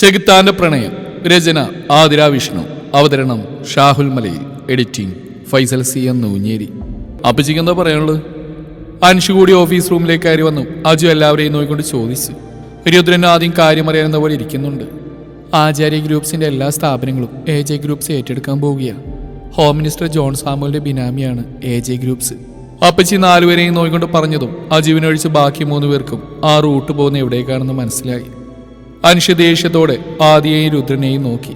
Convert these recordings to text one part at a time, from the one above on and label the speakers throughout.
Speaker 1: ചെകുത്താന്റെ പ്രണയം രചന ആതിര വിഷ്ണു അവതരണം Shahul Malayil editing Faisal C N Oonjeri അപ്പച്ചിക്ക് എന്താ പറയാനുള്ളത്? അൻഷു കൂടി ഓഫീസ് റൂമിലേക്ക് കയറി വന്നു. അജു എല്ലാവരെയും നോക്കിക്കൊണ്ട് ചോദിച്ചു. രുദ്രൻ ആദ്യം കാര്യം അറിയാവുന്ന പോലെ ഇരിക്കുന്നുണ്ട്. ആചാര്യ ഗ്രൂപ്പ്സിന്റെ എല്ലാ സ്ഥാപനങ്ങളും എ ജെ ഗ്രൂപ്പ്സ് ഏറ്റെടുക്കാൻ പോവുകയാണ് ഹോം മിനിസ്റ്റർ ജോൺ സാമുവലിന്റെ ബിനാമിയാണ് എ ജെ ഗ്രൂപ്പ്സ്. അപ്പച്ചി നാലുപേരെയും നോക്കിക്കൊണ്ട് പറഞ്ഞതും അജുവിനൊഴിച്ച് ബാക്കി മൂന്ന് പേർക്കും ആ റൂട്ട് പോകുന്ന എവിടേക്കാണെന്ന് മനസ്സിലായി. അനുഷ്യ ദേഷ്യത്തോടെ ആദിയെയും രുദ്രനെയും നോക്കി.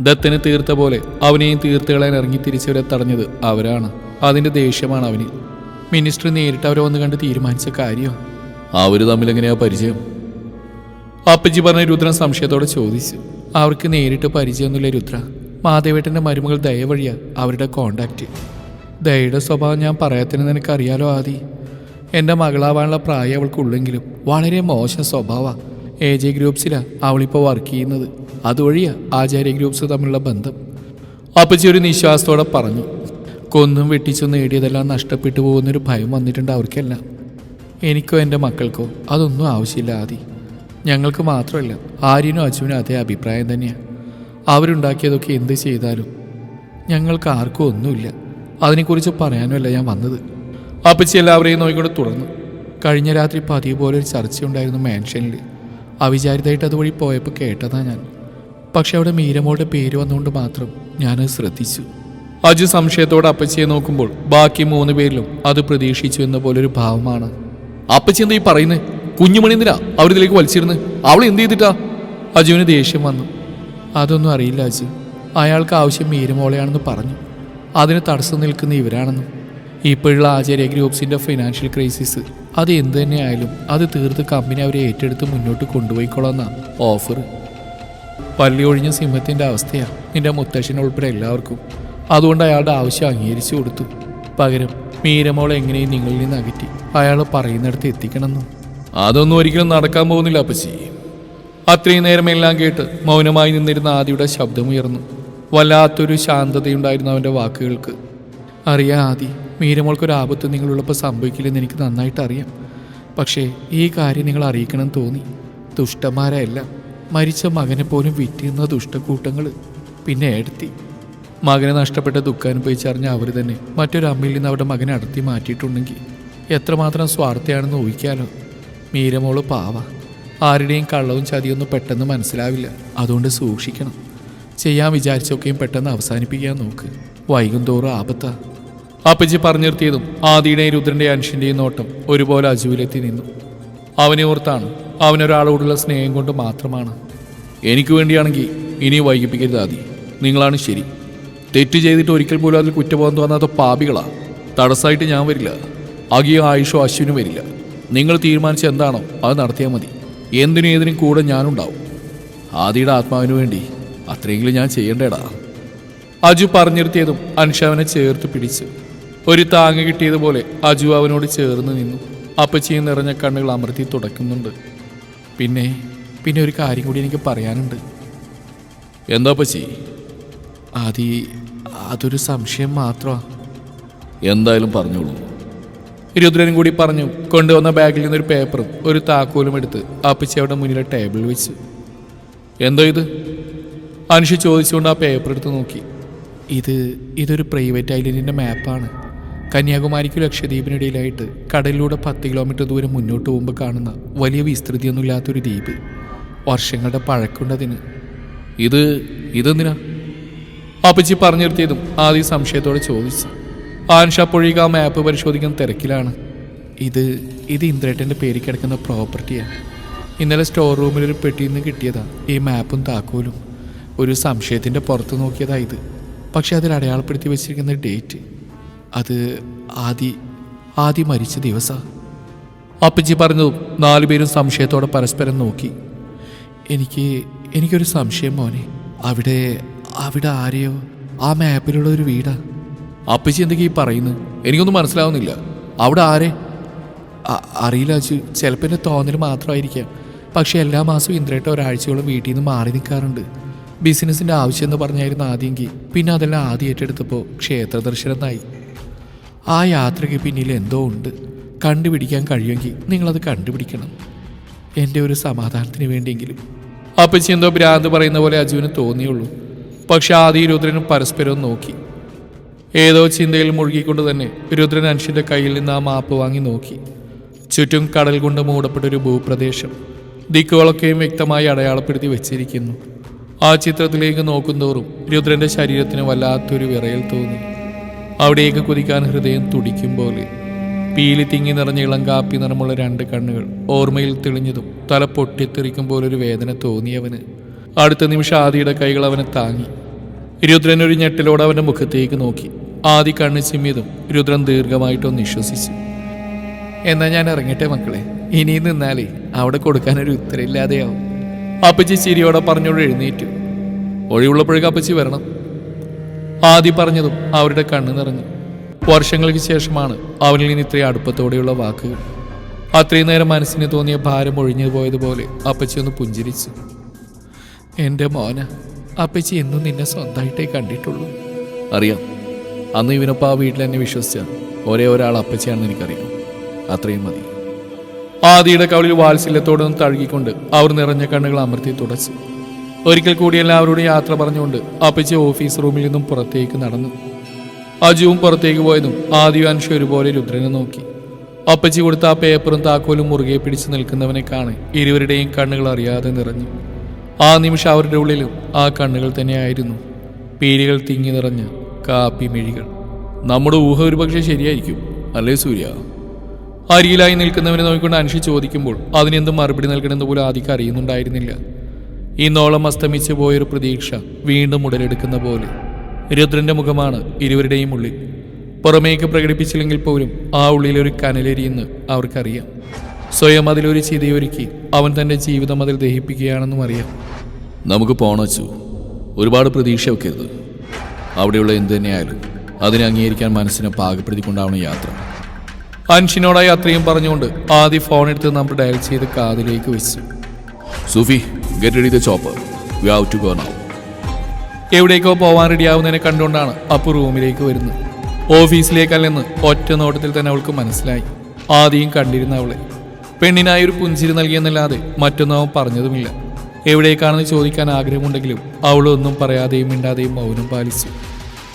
Speaker 1: ദത്തന് തീർത്ത പോലെ അവനെയും തീർത്തുകളാൻ ഇറങ്ങി തിരിച്ചവരെ തടഞ്ഞത് അവരാണ്. അതിന്റെ ദേഷ്യമാണ് അവന് മിനിസ്റ്റർ നേരിട്ട് അവരെ വന്ന് കണ്ട് തീരുമാനിച്ച കാര്യം. അവർ തമ്മിൽ എങ്ങനെയാ പരിചയം? അപ്പജി പറഞ്ഞ രുദ്രൻ സംശയത്തോടെ ചോദിച്ചു. അവർക്ക് നേരിട്ട് പരിചയമൊന്നുമില്ല രുദ്ര. മാധവേട്ടന്റെ മരുമകൾ ദയ വഴിയാ അവരുടെ കോണ്ടാക്ട്. ദയയുടെ സ്വഭാവം ഞാൻ പറയാത്തതിന് നിനക്കറിയാലോ ആദി. എന്റെ മകളാവാനുള്ള പ്രായം അവൾക്കുള്ളെങ്കിലും വളരെ മോശം സ്വഭാവ എ ജെ ഗ്രൂപ്പ്സിലാണ് അവളിപ്പോൾ വർക്ക് ചെയ്യുന്നത്. അതുവഴിയാണ് ആചാര്യ ഗ്രൂപ്പ്സ് തമ്മിലുള്ള ബന്ധം. അപ്പച്ചി ഒരു നിശ്വാസത്തോടെ പറഞ്ഞു കൊന്നും വെട്ടിച്ചും നേടിയതെല്ലാം നഷ്ടപ്പെട്ടു പോകുന്നൊരു ഭയം വന്നിട്ടുണ്ട് അവർക്കെല്ലാം. എനിക്കോ എന്റെ മക്കൾക്കോ അതൊന്നും ആവശ്യമില്ല ആദി. ഞങ്ങൾക്ക് മാത്രമല്ല ആര്യനും അച്ഛനും അതേ അഭിപ്രായം തന്നെയാണ് അവരുണ്ടാക്കിയതൊക്കെ എന്ത് ചെയ്താലും ഞങ്ങൾക്ക് ആർക്കും ഒന്നുമില്ല. അതിനെക്കുറിച്ച് പറയാനുമല്ല ഞാൻ വന്നത്. അപ്പച്ചി എല്ലാവരെയും നോക്കിക്കൊണ്ട് തുടർന്നു കഴിഞ്ഞ രാത്രി പതിവ് പോലെ ഒരു ചർച്ചയുണ്ടായിരുന്നു മാൻഷനിൽ അവിചാരിതമായിട്ട് അതുവഴി പോയപ്പോൾ കേട്ടതാ ഞാൻ. പക്ഷെ അവിടെ മീരമോളുടെ പേര് വന്നുകൊണ്ട് മാത്രം ഞാനത് ശ്രദ്ധിച്ചു. അജു സംശയത്തോടെ അപ്പച്ചിയെ നോക്കുമ്പോൾ ബാക്കി മൂന്ന് പേരിലും അത് പ്രതീക്ഷിച്ചു എന്ന പോലൊരു ഭാവമാണ്. അപ്പച്ചി എന്താ ഈ പറയുന്നത് കുഞ്ഞുമണി എന്തിനാ അവരിതിലേക്ക് വലിച്ചിരുന്ന് അവൾ എന്ത് ചെയ്തിട്ടാ? അജുവിന് ദേഷ്യം വന്നു. അതൊന്നും അറിയില്ല അജു. അയാൾക്ക് ആവശ്യം മീരമോളയാണെന്ന് പറഞ്ഞു. അതിന് തടസ്സം നിൽക്കുന്ന ഇവരാണെന്നും. ഇപ്പോഴുള്ള ആചാര്യ ഗ്രൂപ്പ്സിന്റെ ഫിനാൻഷ്യൽ ക്രൈസിസ് അത് എന്ത് തന്നെയായാലും അത് തീർത്ത് കമ്പനി അവരെ ഏറ്റെടുത്ത് മുന്നോട്ട് കൊണ്ടുപോയിക്കോളാന്ന ഓഫർ പള്ളി ഒഴിഞ്ഞ സിംഹത്തിന്റെ അവസ്ഥയാണ് നിന്റെ മുത്തശ്ശൻ ഉൾപ്പെടെ എല്ലാവർക്കും. അതുകൊണ്ട് അയാളുടെ ആവശ്യം അംഗീകരിച്ചു കൊടുത്തു. പകരം മീരമോളെ എങ്ങനെയും നിങ്ങളിൽ നിന്ന് അകറ്റി അയാൾ പറയുന്നിടത്ത് എത്തിക്കണമെന്നും. അതൊന്നും ഒരിക്കലും നടക്കാൻ പോകുന്നില്ല അപ്പച്ചി. അത്രയും നേരം എല്ലാം കേട്ട് മൗനമായി നിന്നിരുന്ന ആദിയുടെ ശബ്ദമുയർന്നു. വല്ലാത്തൊരു ശാന്തതയുണ്ടായിരുന്നു അവന്റെ വാക്കുകൾക്ക്. അറിയാം ആദി മീരമോൾക്കൊരു ആപത്ത് നിങ്ങളുള്ളപ്പോൾ സംഭവിക്കില്ലെന്ന് എനിക്ക് നന്നായിട്ട് അറിയാം. പക്ഷേ ഈ കാര്യം നിങ്ങൾ അറിയിക്കണം തോന്നി. ദുഷ്ടന്മാരല്ല മരിച്ച മകനെ പോലും വിറ്റിരുന്ന ദുഷ്ടക്കൂട്ടങ്ങൾ പിന്നെ എടുത്തി. മകനെ നഷ്ടപ്പെട്ട ദുഃഖം അനുഭവിച്ചറിഞ്ഞ അവർ തന്നെ മറ്റൊരു അമ്മയിൽ നിന്ന് അവരുടെ മകനെ അടർത്തി മാറ്റിയിട്ടുണ്ടെങ്കിൽ എത്രമാത്രം സ്വാർത്ഥയാണെന്ന് ഊഹിക്കാലോ? മീരമോൾ പാവ. ആരുടെയും കള്ളവും ചതിയൊന്നും പെട്ടെന്ന് മനസ്സിലാവില്ല. അതുകൊണ്ട് സൂക്ഷിക്കണം. ചെയ്യാൻ വിചാരിച്ചൊക്കെയും പെട്ടെന്ന് അവസാനിപ്പിക്കാൻ നോക്ക്. വൈകും തോറും ആപത്താ. അപ്പച്ചി പറഞ്ഞു നിർത്തിയതും ആദിയുടെയും രുദ്രന്റെ അനുഷ്യന്റെയും നോട്ടം ഒരുപോലെ അജുവിലെത്തി നിന്നു. അവനെ ഓർത്താണ് അവനൊരാളോടുള്ള സ്നേഹം കൊണ്ട് മാത്രമാണ്. എനിക്ക് വേണ്ടിയാണെങ്കിൽ ഇനി വൈകിപ്പിക്കരുത് ആദി. നിങ്ങളാണ് ശരി. തെറ്റ് ചെയ്തിട്ട് ഒരിക്കൽ പോലും അതിൽ കുറ്റബോധം തോന്നാത്ത പാപികളാ. തടസ്സമായിട്ട് ഞാൻ വരില്ല. അകിയോ ആയുഷോ അശ്വിനും വരില്ല. നിങ്ങൾ തീരുമാനിച്ച എന്താണോ അത് നടത്തിയാൽ മതി. എന്തിനും ഏതിനും കൂടെ ഞാനുണ്ടാവും. ആദിയുടെ ആത്മാവിന് വേണ്ടി അത്രയെങ്കിലും ഞാൻ ചെയ്യേണ്ടേടാ. അജു പറഞ്ഞിരുത്തിയതും അൻഷാവിനെ ചേർത്ത് പിടിച്ചു ഒരു താങ്ങ് കിട്ടിയതുപോലെ അജു അവനോട് ചേർന്ന് നിന്നു. അപ്പച്ചിയും നിറഞ്ഞ കണ്ണുകൾ അമർത്തി തുടയ്ക്കുന്നുണ്ട് പിന്നെ പിന്നെ ഒരു കാര്യം കൂടി എനിക്ക് പറയാനുണ്ട്. എന്താ അപ്പച്ചി? ആദി അതൊരു സംശയം മാത്രമാ. എന്തായാലും പറഞ്ഞോളൂ. രുദ്രനും കൂടി പറഞ്ഞു കൊണ്ടുവന്ന ബാഗിൽ നിന്നൊരു പേപ്പറും ഒരു താക്കോലും എടുത്ത് അപ്പച്ചി അവിടെ മുന്നിലെ ടേബിളിൽ വെച്ചു. എന്തോ ഇത്? അനുഷ ചോദിച്ചുകൊണ്ട് ആ പേപ്പർ എടുത്ത് നോക്കി. ഇത് ഇതൊരു പ്രൈവറ്റ് ഐലൻഡിന്റെ മാപ്പാണ്. കന്യാകുമാരിക്കും ലക്ഷദ്വീപിനിടയിലായിട്ട് കടലിലൂടെ പത്ത് കിലോമീറ്റർ ദൂരം മുന്നോട്ട് പോകുമ്പോൾ കാണുന്ന വലിയ വിസ്തൃതിയൊന്നുമില്ലാത്തൊരു ദ്വീപ്. വർഷങ്ങളുടെ പഴക്കുണ്ടതിന്. ഇത് ഇതെന്തിനാ? അപ്പച്ചി പറഞ്ഞു നിർത്തിയതും ആദ്യം സംശയത്തോടെ ചോദിച്ചു. ആൻഷ അപ്പോഴേക്ക് ആ മാപ്പ് പരിശോധിക്കുന്ന തിരക്കിലാണ്. ഇത് ഇത് ഇന്ദ്രേട്ടന്റെ പേരിൽ കിടക്കുന്ന പ്രോപ്പർട്ടിയാണ് ഇന്നലെ സ്റ്റോർ റൂമിൽ ഒരു പെട്ടിയിൽ നിന്ന് കിട്ടിയതാണ് ഈ മാപ്പും താക്കോലും. ഒരു സംശയത്തിന്റെ പുറത്ത് നോക്കിയതാണ് ഇത്. പക്ഷേ അതിൽ അടയാളപ്പെടുത്തി വെച്ചിരിക്കുന്ന ഡേറ്റ് അത് ആദി ആദി മരിച്ച ദിവസ. അപ്പച്ചി പറഞ്ഞതും നാലുപേരും സംശയത്തോടെ പരസ്പരം നോക്കി. എനിക്ക് എനിക്കൊരു സംശയം മോനെ. അവിടെ അവിടെ ആരെയോ? ആ മാപ്പിലുള്ള ഒരു വീടാ. അപ്പച്ചി എന്തൊക്കെയാ ഈ പറയുന്നത് എനിക്കൊന്നും മനസ്സിലാവുന്നില്ല. അവിടെ ആരെ? അറിയില്ല അച്ചു ചിലപ്പോൾ എന്റെ തോന്നൽ മാത്രമായിരിക്കാം. പക്ഷെ എല്ലാ മാസവും ഇന്ദ്രേട്ട ഒരാഴ്ചയോളം വീട്ടിൽ നിന്ന് മാറി നിൽക്കാറുണ്ട്. ബിസിനസ്സിന്റെ ആവശ്യം എന്ന് പറഞ്ഞായിരുന്നു ആദ്യമെങ്കിൽ പിന്നെ അതെല്ലാം ആദ്യം ഏറ്റെടുത്തപ്പോൾ ക്ഷേത്ര ദർശനത്തായി ആ യാത്രയ്ക്ക് പിന്നിൽ എന്തോ ഉണ്ട്. കണ്ടുപിടിക്കാൻ കഴിയുമെങ്കിൽ നിങ്ങളത് കണ്ടുപിടിക്കണം. എന്റെ ഒരു സമാധാനത്തിന് വേണ്ടിയെങ്കിലും. അപ്പച്ചി എന്തോ ഭ്രാന്ത് പറയുന്ന പോലെ അജുവിന് തോന്നിയുള്ളൂ. പക്ഷെ ആദ്യ രുദ്രനും പരസ്പരം നോക്കി. ഏതോ ചിന്തയിൽ മുഴുകിക്കൊണ്ട് തന്നെ രുദ്രൻ അനുഷ്യന്റെ കയ്യിൽ നിന്ന് ആ മാപ്പ് വാങ്ങി നോക്കി. ചുറ്റും കടൽ കൊണ്ട് മൂടപ്പെട്ട ഒരു ഭൂപ്രദേശം ദിക്കുകളൊക്കെയും വ്യക്തമായി അടയാളപ്പെടുത്തി വെച്ചിരിക്കുന്നു. ആ ചിത്രത്തിലേക്ക് നോക്കുന്തോറും രുദ്രന്റെ ശരീരത്തിന് വല്ലാത്തൊരു വിറയൽ തോന്നി. അവിടേക്ക് കുതിക്കാൻ ഹൃദയം തുടിക്കും പോലെ. പീലി തിങ്ങി നിറഞ്ഞ ഇളം കാപ്പി നിറമുള്ള രണ്ട് കണ്ണുകൾ ഓർമ്മയിൽ തെളിഞ്ഞതും തല പൊട്ടിത്തെറിക്കും പോലൊരു വേദന തോന്നിയവന്. അടുത്ത നിമിഷം ആദിയുടെ കൈകൾ അവനെ താങ്ങി. രുദ്രൻ ഒരു ഞെട്ടിലോടെ അവന്റെ മുഖത്തേക്ക് നോക്കി. ആദി കണ്ണ് ചിമ്മിയതും രുദ്രൻ ദീർഘമായിട്ടൊന്ന് വിശ്വസിച്ചു. എന്നാൽ ഞാൻ ഇറങ്ങട്ടെ മക്കളെ. ഇനി നിന്നാലേ അവിടെ കൊടുക്കാനൊരു ഉത്തരവില്ലാതെയാവും അപ്പച്ചി ചിരിയോടെ പറഞ്ഞോട് എഴുന്നേറ്റു. ഒഴിവുള്ളപ്പോഴേക്ക് അപ്പച്ചി വരണം. ആദി പറഞ്ഞതും അവരുടെ കണ്ണ് നിറഞ്ഞു. വർഷങ്ങൾക്ക് ശേഷമാണ് അവനിൽ നിന്ന് ഇത്രയും അടുപ്പത്തോടെയുള്ള വാക്കുകൾ അത്രയും നേരം മനസ്സിന് തോന്നിയ ഭാരം ഒഴിഞ്ഞു പോയതുപോലെ അപ്പച്ചി ഒന്ന് പുഞ്ചിരിച്ചു. എന്റെ മോന അപ്പച്ചി എന്നും നിന്നെ സ്വന്തമായിട്ടേ കണ്ടിട്ടുള്ളൂ. അറിയാം. അന്ന് ഇവനൊപ്പം ആ വീട്ടിൽ എന്നെ വിശ്വസിച്ച ഒരേ ഒരാൾ അപ്പച്ചിയാണെന്ന് എനിക്കറിയാം. അത്രയും മതി. ആദിയുടെ കവളിൽ വാത്സല്യത്തോടൊന്ന് തഴുകിക്കൊണ്ട് അവർ നിറഞ്ഞ കണ്ണുകൾ അമർത്തി തുടച്ചു. ഒരിക്കൽ കൂടി എല്ലാവരോടും യാത്ര പറഞ്ഞുകൊണ്ട് അപ്പച്ചി ഓഫീസ് റൂമിൽ നിന്നും പുറത്തേക്ക് നടന്നു. അജുവും പുറത്തേക്ക് പോയതും ആദിയും ഒരുപോലെ രുദ്രനെ നോക്കി. അപ്പച്ചി കൊടുത്ത ആ പേപ്പറും താക്കോലും മുറുകെ പിടിച്ചു നിൽക്കുന്നവനെ കാണെ ഇരുവരുടെയും കണ്ണുകൾ അറിയാതെ നിറഞ്ഞു. ആ നിമിഷം അവരുടെ ഉള്ളിലും ആ കണ്ണുകൾ തന്നെയായിരുന്നു. പീലികൾ തിങ്ങി നിറഞ്ഞ കാപ്പി മിഴികൾ. നമ്മുടെ ഊഹ ഒരുപക്ഷെ ശരിയായിരിക്കും അല്ലേ സൂര്യ? അരിയിലായി നിൽക്കുന്നവനെ നോക്കിക്കൊണ്ട് അനുഷി ചോദിക്കുമ്പോൾ അതിനെന്തും മറുപടി നൽകണമെന്ന് പോലും ആദിക്ക് അറിയുന്നുണ്ടായിരുന്നില്ല. ഇന്നോളം അസ്തമിച്ചു പോയൊരു പ്രതീക്ഷ വീണ്ടും ഉടലെടുക്കുന്ന പോലെ. രുദ്രന്റെ മുഖമാണ് ഇരുവരുടെയും ഉള്ളിൽ. പുറമേക്ക് പ്രകടിപ്പിച്ചില്ലെങ്കിൽ പോലും ആ ഉള്ളിലൊരു കനലെരിയെന്ന് അവർക്കറിയാം. സ്വയം അതിലൊരു ചിതയൊരുക്കി അവൻ തന്റെ ജീവിതം അതിൽ ദഹിപ്പിക്കുകയാണെന്നും അറിയാം. നമുക്ക് പോണച്ചു ഒരുപാട് പ്രതീക്ഷ വെക്കരുത്. അവിടെയുള്ള എന്ത് തന്നെയായാലും അതിനെ അംഗീകരിക്കാൻ മനസ്സിനെ പാകപ്പെടുത്തിക്കൊണ്ടാവണം യാത്ര. അൻഷിനോടായി അത്രയും പറഞ്ഞുകൊണ്ട് ആദ്യ ഫോൺ എടുത്ത് നമ്പർ ഡയൽ ചെയ്ത് കാതിലേക്ക് വെച്ചു. സുഫി എവിടേക്കോ പോവാൻ റെഡിയാവുന്നതിനെ കണ്ടുകൊണ്ടാണ് അപ്പു റൂമിലേക്ക് വരുന്നത്. ഓഫീസിലേക്കല്ലെന്ന് ഒറ്റ നോട്ടത്തിൽ തന്നെ അവൾക്ക് മനസ്സിലായി. ആദ്യം കണ്ടിരുന്ന അവളെ. പെണ്ണിനായി ഒരു പുഞ്ചിരി നൽകിയെന്നല്ലാതെ മറ്റൊന്നും അവൻ പറഞ്ഞതുമില്ല. എവിടേക്കാണെന്ന് ചോദിക്കാൻ ആഗ്രഹമുണ്ടെങ്കിലും അവളൊന്നും പറയാതെയും മിണ്ടാതെയും മൗനം പാലിച്ചു.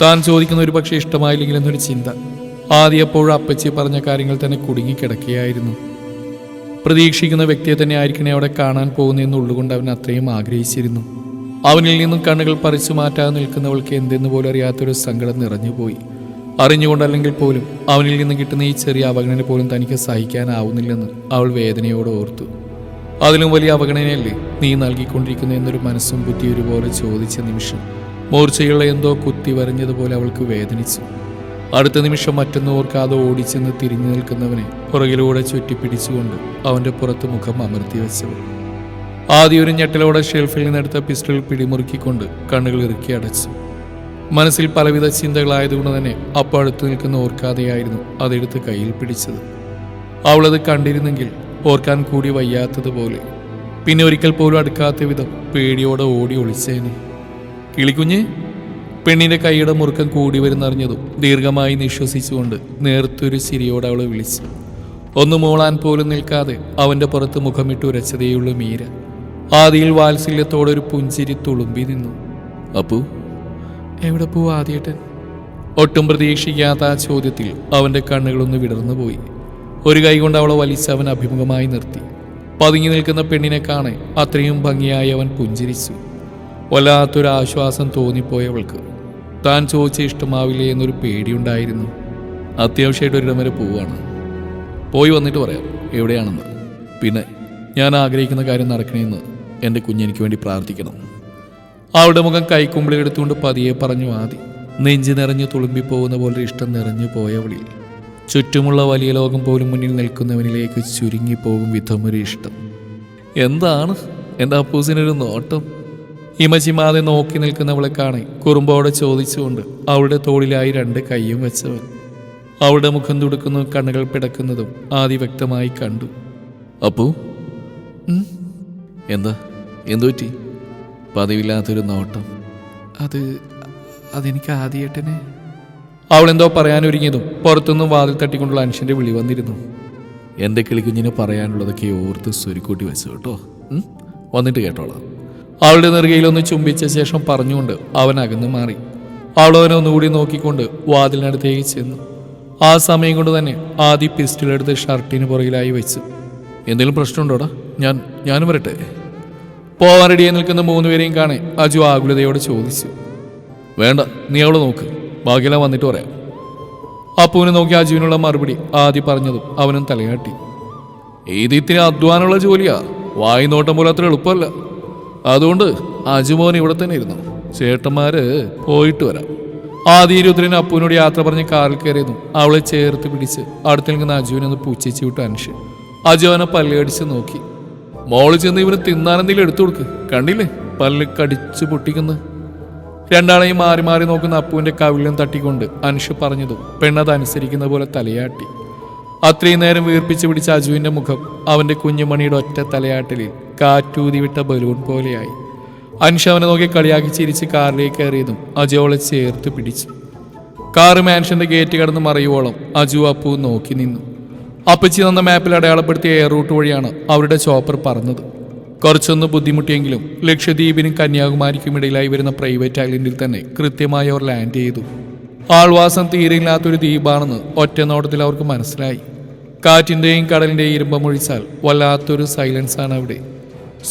Speaker 1: താൻ ചോദിക്കുന്ന ഒരു പക്ഷേ ഇഷ്ടമായില്ലെങ്കിലെന്നൊരു ചിന്ത. ആദ്യപ്പോഴും അപ്പച്ചി പറഞ്ഞ കാര്യങ്ങൾ തന്നെ കുടുങ്ങിക്കിടക്കുകയായിരുന്നു പ്രതീക്ഷിക്കുന്ന വ്യക്തിയെ തന്നെ ആയിരിക്കണേ അവിടെ കാണാൻ പോകുന്നതെന്ന് ഉള്ളുകൊണ്ട് അവൻ അത്രയും ആഗ്രഹിച്ചിരുന്നു. അവനിൽ നിന്നും കണ്ണുകൾ പറിച്ചു മാറ്റാതെ നിൽക്കുന്നവൾക്ക് എന്തെന്ന് പോലും അറിയാത്തൊരു സങ്കടം നിറഞ്ഞുപോയി. അറിഞ്ഞുകൊണ്ടല്ലെങ്കിൽ പോലും അവനിൽ നിന്ന് കിട്ടുന്ന ഈ ചെറിയ അവഗണന പോലും തനിക്ക് സഹിക്കാനാവുന്നില്ലെന്ന് അവൾ വേദനയോട് ഓർത്തു. അതിലും വലിയ അവഗണനയല്ലേ നീ നൽകിക്കൊണ്ടിരിക്കുന്ന എന്നൊരു മനസ്സും ബുദ്ധി ഒരുപോലെ ചോദിച്ച നിമിഷം മൂർച്ചയുള്ള എന്തോ കുത്തി വരഞ്ഞതുപോലെ അവൾക്ക് വേദനിച്ചു. അടുത്ത നിമിഷം മറ്റൊന്ന് ഓർക്കാതെ ഓടിച്ചെന്ന് തിരിഞ്ഞു നിൽക്കുന്നവനെ പുറകിലൂടെ ചുറ്റിപ്പിടിച്ചുകൊണ്ട് അവന്റെ പുറത്ത് മുഖം അമർത്തി വെച്ചവൾ ആദ്യ ഒരു ഞെട്ടലോടെ ഷെൽഫിൽ നിന്നെടുത്ത പിസ്റ്റൾ പിടിമുറുക്കിക്കൊണ്ട് കണ്ണുകൾ ഇറുക്കി അടച്ചു. മനസ്സിൽ പലവിധ ചിന്തകളായതുകൊണ്ട് തന്നെ അപ്പോൾ അടുത്ത് നിൽക്കുന്ന ഓർക്കാതെയായിരുന്നു അതെടുത്ത് കയ്യിൽ പിടിച്ചത്. അവളത് കണ്ടിരുന്നെങ്കിൽ ഓർക്കാൻ കൂടി വയ്യാത്തതുപോലെ. പിന്നെ ഒരിക്കൽ പോലും അടുക്കാത്ത വിധം പേടിയോടെ ഓടി ഒളിച്ചേനെ. കിളിക്കുഞ്ഞ് പെണ്ണിന്റെ കൈയുടെ മുറുക്കം കൂടി വരുന്നറിഞ്ഞതും ദീർഘമായി നിശ്വസിച്ചുകൊണ്ട് നേർത്തൊരു ചിരിയോടെ അവളെ വിളിച്ചു. ഒന്ന് മൂളാൻ പോലും നിൽക്കാതെ അവന്റെ പുറത്ത് മുഖമിട്ട് ഉരച്ചതേയുള്ളൂ മീര. ആദിയിൽ വാത്സല്യത്തോടെ ഒരു പുഞ്ചിരി തുളുമ്പി നിന്നു. അപ്പു? എവിടെ പോ ആദ്യേട്ടൻ? ഒട്ടും പ്രതീക്ഷിക്കാത്ത ആ ചോദ്യത്തിൽ അവന്റെ കണ്ണുകളൊന്ന് വിടർന്നു പോയി. ഒരു കൈ കൊണ്ട് അവളെ വലിച്ച് അവൻ അഭിമുഖമായി നിർത്തി. പതുങ്ങി നിൽക്കുന്ന പെണ്ണിനെ കാണെ അത്രയും ഭംഗിയായി അവൻ പുഞ്ചിരിച്ചു. വല്ലാത്തൊരു ആശ്വാസം തോന്നിപ്പോയവൾക്ക്. താൻ ചോദിച്ച ഇഷ്ടമാവില്ലേ എന്നൊരു പേടിയുണ്ടായിരുന്നു. അത്യാവശ്യമായിട്ട് ഒരിടം വരെ പോവുകയാണ്. പോയി വന്നിട്ട് പറയാം എവിടെയാണെന്ന്. പിന്നെ ഞാൻ ആഗ്രഹിക്കുന്ന കാര്യം നടക്കണമെന്ന് എന്റെ കുഞ്ഞെനിക്ക് വേണ്ടി പ്രാർത്ഥിക്കണം. അവളുടെ മുഖം കൈക്കുമ്പിളി എടുത്തുകൊണ്ട് പതിയെ പറഞ്ഞു ആദി. നെഞ്ചു നിറഞ്ഞു തുളുമ്പിപ്പോകുന്ന പോലെ ഇഷ്ടം നിറഞ്ഞു പോയവളിൽ. ചുറ്റുമുള്ള വലിയ ലോകം പോലും മുന്നിൽ നിൽക്കുന്നവനിലേക്ക് ചുരുങ്ങിപ്പോകും വിധം ഒരു ഇഷ്ടം. എന്താണ്? എന്റെ അപ്പൂസിനൊരു നോട്ടം. ഇമചിമാതെ നോക്കി നിൽക്കുന്നവളെ കാണി കുറുമ്പോടെ ചോദിച്ചുകൊണ്ട് അവളുടെ തോളിലായി രണ്ട് കൈയും വെച്ചവൻ. അവളുടെ മുഖം തുടുക്കുന്നു കണ്ണുകൾ പിടക്കുന്നതും ആദി വ്യക്തമായി കണ്ടു. അപ്പു? എന്താ എന്തു? പറ്റി പതിവില്ലാത്തൊരു നോട്ടം. അത് അതെനിക്ക് ആദ്യേട്ടനെ. അവളെന്തോ പറയാനൊരുങ്ങിയതും പുറത്തുനിന്നും വാതിൽ തട്ടിക്കൊണ്ടുള്ള അനുഷ്യന്റെ വിളി വന്നിരുന്നു. എന്റെ കിളിക്കുഞ്ഞിന് പറയാനുള്ളതൊക്കെ ഓർത്ത് സ്വരുക്കൂട്ടി വെച്ചു കേട്ടോ. വന്നിട്ട് കേട്ടോളാം. അവളുടെ നെറുകയിലൊന്ന് ചുംബിച്ച ശേഷം പറഞ്ഞുകൊണ്ട് അവൻ അകന്നു മാറി. അവൾ അവനെ ഒന്നുകൂടി നോക്കിക്കൊണ്ട് വാതിലിനടുത്തേക്ക് ചെന്നു. ആ സമയം കൊണ്ട് തന്നെ ആദ്യ പിസ്റ്റൾ എടുത്ത് ഷർട്ടിന് പുറകിലായി വെച്ചു. എന്തെങ്കിലും പ്രശ്നമുണ്ടോടാ? ഞാൻ ഞാനും വരട്ടെ. പോവാൻ റെഡിയായി നിൽക്കുന്ന മൂന്നുപേരെയും കാണെ അജു ആകുലതയോട് ചോദിച്ചു. വേണ്ട നീ അവളെ നോക്ക്. ബാക്കിയെല്ലാം വന്നിട്ട് പറയാം. അപ്പുവിനെ നോക്കി അജുവിനുള്ള മറുപടി ആദ്യം പറഞ്ഞതും അവനും തലയാട്ടി. ഇത് ഇത്തിരി അധ്വാനമുള്ള ജോലിയാ. വായി നോട്ടം പോലെ അത്ര എളുപ്പമല്ല. അതുകൊണ്ട് അജുമോൻ ഇവിടെ തന്നെ ഇരുന്നു. ചേട്ടന്മാര് പോയിട്ട് വരാം. ആദിരുദ്രൻ അപ്പുവിനോട് യാത്ര പറഞ്ഞ് കാറിൽ കയറിയിരുന്നു. അവളെ ചേർത്ത് പിടിച്ച് അടുത്ത് നിൽക്കുന്ന അജുവിനെ ഒന്ന് പൂച്ചിച്ച് വിട്ടു അനുഷ്യൻ അജു അവനെ പല്ലടിച്ച് നോക്കി. മോൾ ചെന്ന് ഇവന് തിന്നാനെന്തെങ്കിലും എടുത്തു കൊടുക്ക്. കണ്ടില്ലേ? പല്ല് കടിച്ച് പൊട്ടിക്കുന്നു. രണ്ടാളെയും മാറി മാറി നോക്കുന്ന അപ്പുവിന്റെ കവിളിലും തട്ടിക്കൊണ്ട് അനുഷ് പറഞ്ഞതും പെണ്ണത് അനുസരിക്കുന്ന പോലെ തലയാട്ടി. അത്രയും നേരം വീർപ്പിച്ച് പിടിച്ച അജുവിന്റെ മുഖം അവന്റെ കുഞ്ഞുമണിയുടെ ഒറ്റ തലയാട്ടലിൽ കാറ്റൂതി വിട്ട ബലൂൺ പോലെയായി. അനുഷ അവനെ നോക്കി കളിയാക്കി ചിരിച്ച് കാറിലേക്ക് കയറിയതും അജു അവളെ ചേർത്ത് പിടിച്ചു. കാറ് മാൻഷന്റെ ഗേറ്റ് കടന്ന് മറിയുവോളം അജു അപ്പു നോക്കി നിന്നു. അപ്പച്ചി തന്ന മാപ്പിൽ അടയാളപ്പെടുത്തിയ എയർ റൂട്ട് വഴിയാണ് അവരുടെ ചോപ്പർ പറന്നത്. കുറച്ചൊന്ന് ബുദ്ധിമുട്ടിയെങ്കിലും ലക്ഷദ്വീപിനും കന്യാകുമാരിക്കും ഇടയിലായി വരുന്ന പ്രൈവറ്റ് ഐലൻഡിൽ തന്നെ കൃത്യമായി അവർ ലാൻഡ് ചെയ്തു. ആൾവാസം തീരെയില്ലാത്തൊരു ദ്വീപാണെന്ന് ഒറ്റ നോട്ടത്തിൽ അവർക്ക് മനസ്സിലായി. കാറ്റിന്റെയും കടലിന്റെയും ഇരുമ്പമൊഴിച്ചാൽ വല്ലാത്തൊരു സൈലൻസാണ് അവിടെ.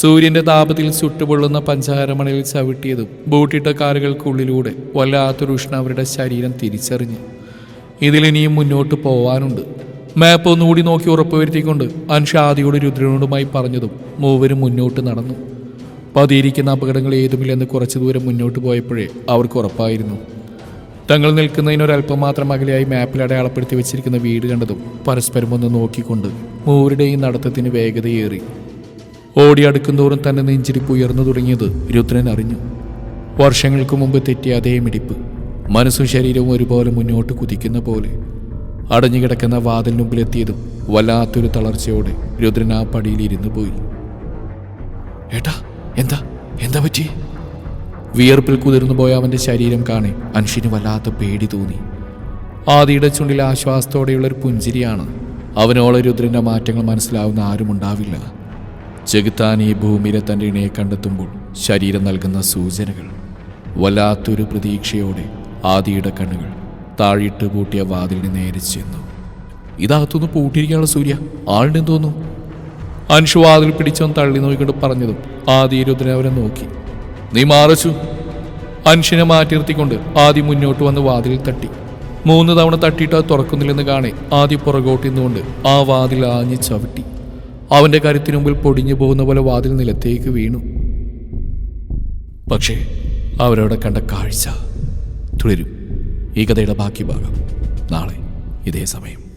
Speaker 1: സൂര്യന്റെ താപത്തിൽ ചുട്ടുപൊള്ളുന്ന പഞ്ചാരമണയിൽ ചവിട്ടിയതും ബൂട്ടിട്ട കാറുകൾക്കുള്ളിലൂടെ വല്ലാത്തൊരു ഉഷ്ണ അവരുടെ ശരീരം തിരിച്ചറിഞ്ഞു. ഇതിലിനിയും മുന്നോട്ട് പോവാനുണ്ട്. മാപ്പ് ഒന്നുകൂടി നോക്കി ഉറപ്പുവരുത്തിക്കൊണ്ട് അൻഷാദിയോട് രുദ്രനോടുമായി പറഞ്ഞതും മൂവരും മുന്നോട്ട് നടന്നു. പതിയിരിക്കുന്ന അപകടങ്ങൾ ഏതുമില്ലെന്ന് കുറച്ചു ദൂരം മുന്നോട്ട് പോയപ്പോഴേ അവർക്ക് ഉറപ്പായിരുന്നു. തങ്ങൾ നിൽക്കുന്നതിനൊരല്പം മാത്രം അകലെയായി മാപ്പിൽ അടയാളപ്പെടുത്തി വെച്ചിരിക്കുന്ന വീട് കണ്ടതും പരസ്പരം ഒന്ന് നോക്കിക്കൊണ്ട് മൂവരുടെയും നടത്തത്തിന് വേഗതയേറി. ഓടി അടുക്കുന്തോറും തന്നെ നെഞ്ചിരിപ്പ് ഉയർന്നു തുടങ്ങിയത് രുദ്രൻ അറിഞ്ഞു. വർഷങ്ങൾക്ക് മുമ്പ് തെറ്റിയ അതേ മിടിപ്പ്. മനസ്സും ശരീരവും ഒരുപോലെ മുന്നോട്ട് കുതിക്കുന്ന പോലെ. അടഞ്ഞുകിടക്കുന്ന വാതിലിനുമ്പിലെത്തിയതും വല്ലാത്തൊരു തളർച്ചയോടെ രുദ്രൻ ആ പടിയിൽ ഇരുന്നു പോയി. ഏട്ടാ എന്താ? എന്താ പറ്റി? വിയർപ്പിൽ കുതിർന്നു പോയ അവന്റെ ശരീരം കാണെ അൻഷിന് വല്ലാത്ത പേടി തോന്നി. ആദിയുടെ ചുണ്ടിൽ ആശ്വാസത്തോടെയുള്ള ഒരു പുഞ്ചിരിയാണ്. അവനോളെ രുദ്രന്റെ മാറ്റങ്ങൾ മനസ്സിലാവുന്ന ആരുമുണ്ടാവില്ല ചെകുത്താൻ ഈ ഭൂമിയിലെ തന്റെ ഇണയെ കണ്ടെത്തുമ്പോൾ ശരീരം നൽകുന്ന സൂചനകൾ വല്ലാത്തൊരു പ്രതീക്ഷയോടെ ആദിയുടെ കണ്ണുകൾ താഴിട്ട് പൂട്ടിയ വാതിലിന് നേരെ ചെന്നു. ഇതകത്തുനിന്ന് പൂട്ടിയിരിക്കാനുള്ള സൂര്യ ആളിനെന്തോന്നു തോന്നുന്നു അൻഷു വാതിൽ പിടിച്ചവൻ തള്ളി നോക്കിക്കൊണ്ട് പറഞ്ഞതും ആദി രുദ്രൻ അവരെ നോക്കി. നീ മാറച്ചു. അൻഷിനെ മാറ്റി നിർത്തിക്കൊണ്ട് ആദ്യം മുന്നോട്ട് വന്ന് വാതിൽ തട്ടി. മൂന്ന് തവണ തട്ടിയിട്ട് അത് തുറക്കുന്നില്ലെന്ന് കാണെ ആദ്യം പുറകോട്ട് നിന്നുകൊണ്ട് ആ വാതിൽ ആഞ്ഞ് ചവിട്ടി. അവന്റെ കരുത്തിനു മുമ്പിൽ പൊടിഞ്ഞു പോകുന്ന പോലെ വാതിൽ നിലത്തേക്ക് വീണു. പക്ഷേ അവരവിടെ കണ്ട കാഴ്ച തുടരും ഈ കഥയുടെ ബാക്കി ഭാഗം നാളെ ഇതേ സമയം.